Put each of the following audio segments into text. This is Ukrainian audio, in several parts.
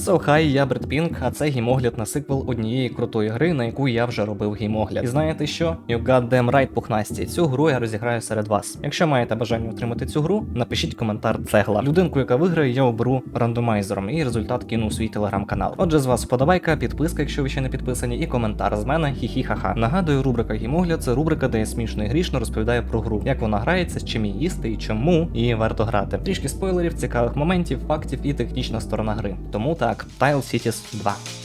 So я Бред Пінк, а це гімогляд на сиквел однієї крутої гри, на яку я вже робив гімогляд. І знаєте що? You goddamn right, пухнасті. Цю гру я розіграю серед вас. Якщо маєте бажання отримати цю гру, напишіть коментар цегла. Людинку, яка виграє, я оберу рандомайзером, і результат кину у свій телеграм-канал. Отже, з вас вподобайка, підписка, якщо ви ще не підписані, і коментар з мене хі-хі-ха-ха. Нагадую, рубрика гімогляд це рубрика, де я смішно і грішно розповідаю про гру, як вона грається, з чим її їсти і чому її варто грати. Трішки спойлерів, цікавих моментів, фактів і технічна сторона гри. Тому так, Tile Cities 2.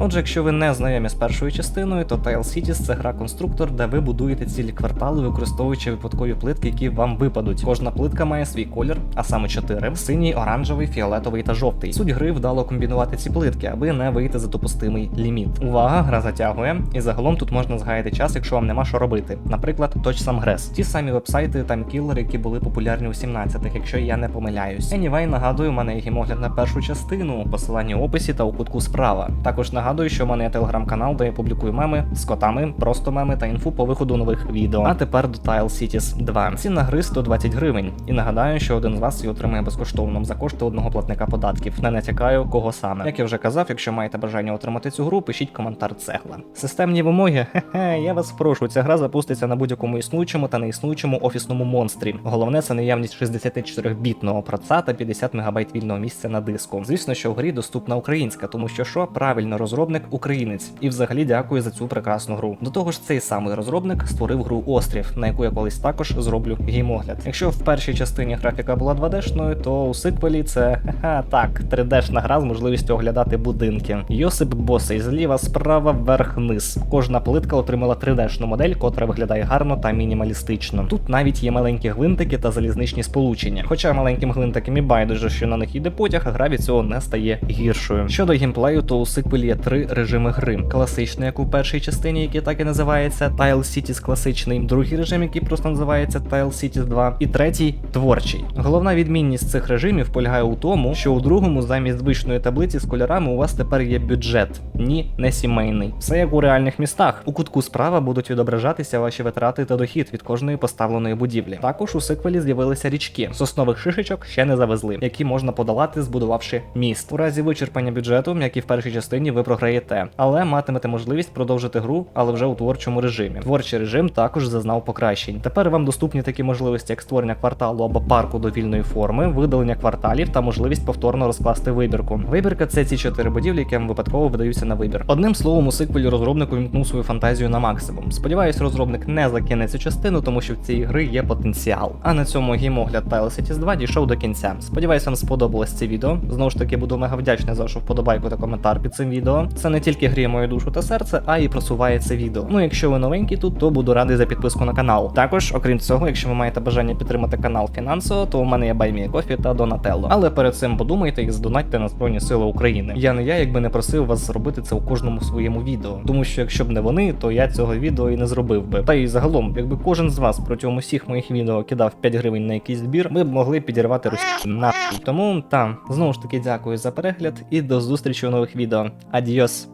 Отже, якщо ви не знайомі з першою частиною, то Tile Cities це гра-конструктор, де ви будуєте цілі квартали, використовуючи випадкові плитки, які вам випадуть. Кожна плитка має свій колір, а саме чотири: синій, оранжевий, фіолетовий та жовтий. Суть гри вдало комбінувати ці плитки, аби не вийти за допустимий ліміт. Увага, гра затягує, і загалом тут можна згаяти час, якщо вам нема що робити. Наприклад, Touch Some Grass. Ті самі вебсайти таймкілери, які були популярні у 17-х, якщо я не помиляюсь. Anyway, нагадую, у мене є гімогляд на першу частину, посилання в описі та у кутку справа. Також нагадую, що в мене є телеграм-канал, де я публікую меми з котами, просто меми та інфу по виходу нових відео. А тепер до Tile Cities 2. Ціна гри 120 гривень. І нагадаю, що один з вас її отримає безкоштовно за кошти одного платника податків. Не натякаю, кого саме. Як я вже казав, якщо маєте бажання отримати цю гру, пишіть коментар цегла. Системні вимоги. Хе-хе, я вас прошу. Ця гра запуститься на будь-якому існуючому та неіснуючому офісному монстрі. Головне це наявність 64-бітного проца та 50 МБ вільного місця на диску. Звісно, що в грі доступна українська, тому що що правильно розробник українець. І взагалі дякую за цю прекрасну гру. До того ж, цей самий розробник створив гру Острів, на яку я колись також зроблю геймогляд. Якщо в першій частині графіка була 2D-шною, то у сиквелі це ха так, 3D-шна гра з можливістю оглядати будинки. Йосип Босий зліва, справа, вверх, низ. Кожна плитка отримала 3D-шну модель, котра виглядає гарно та мінімалістично. Тут навіть є маленькі гвинтики та залізничні сполучення. Хоча маленьким гвинтикам і байдуже, що на них йде потяг, гра від цього не стає гіршою. Щодо геймплею, то у сиквелі є три режими гри: класичний, як у першій частині, який так і називається Tile Cities класичний, другий режим, який просто називається Tile Cities 2, і третій творчий. Головна відмінність цих режимів полягає у тому, що у другому замість звичної таблиці з кольорами у вас тепер є бюджет, ні, не сімейний. Все як у реальних містах. У кутку справа будуть відображатися ваші витрати та дохід від кожної поставленої будівлі. Також у сиквелі з'явилися річки. Соснових шишечок ще не завезли, які можна подолати, збудувавши міст. У разі вичерпання бюджету, як і в першій частині, ви програєте, але матимете можливість продовжити гру, але вже у творчому режимі. Творчий режим також зазнав покращень. Тепер вам доступні такі можливості, як створення кварталу або парку довільної форми, видалення кварталів та можливість повторно розкласти вибірку. Вибірка це ці чотири будівлі, які випадково видаються на вибір. Одним словом, у сиквелі розробник увімкнув свою фантазію на максимум. Сподіваюсь, розробник не закине цю частину, тому що в цій гри є потенціал. А на цьому геймогляд Tile Cities 2 дійшов до кінця. Сподіваюсь, вам сподобалось це відео. Знову ж таки, буду мега вдячний за вашу вподобайку та коментар під цим відео. Це не тільки гріє мою душу та серце, а і просуває це відео. Ну, якщо ви новенький тут, то буду радий за підписку на канал. Також, окрім цього, якщо ви маєте бажання підтримати канал фінансово, то у мене є BuyMeCoffee та Donatello. Але перед цим подумайте і здонатьте на Збройні Сили України. Я не я, якби не просив вас зробити це у кожному своєму відео. Тому що якщо б не вони, то я цього відео і не зробив би. Та й загалом, якби кожен з вас протягом усіх моїх відео кидав 5 гривень на якийсь збір, ми б могли підірвати Росію нахуй. Тому там знову ж таки дякую за перегляд і до зустрічі у нових відео. Adiós.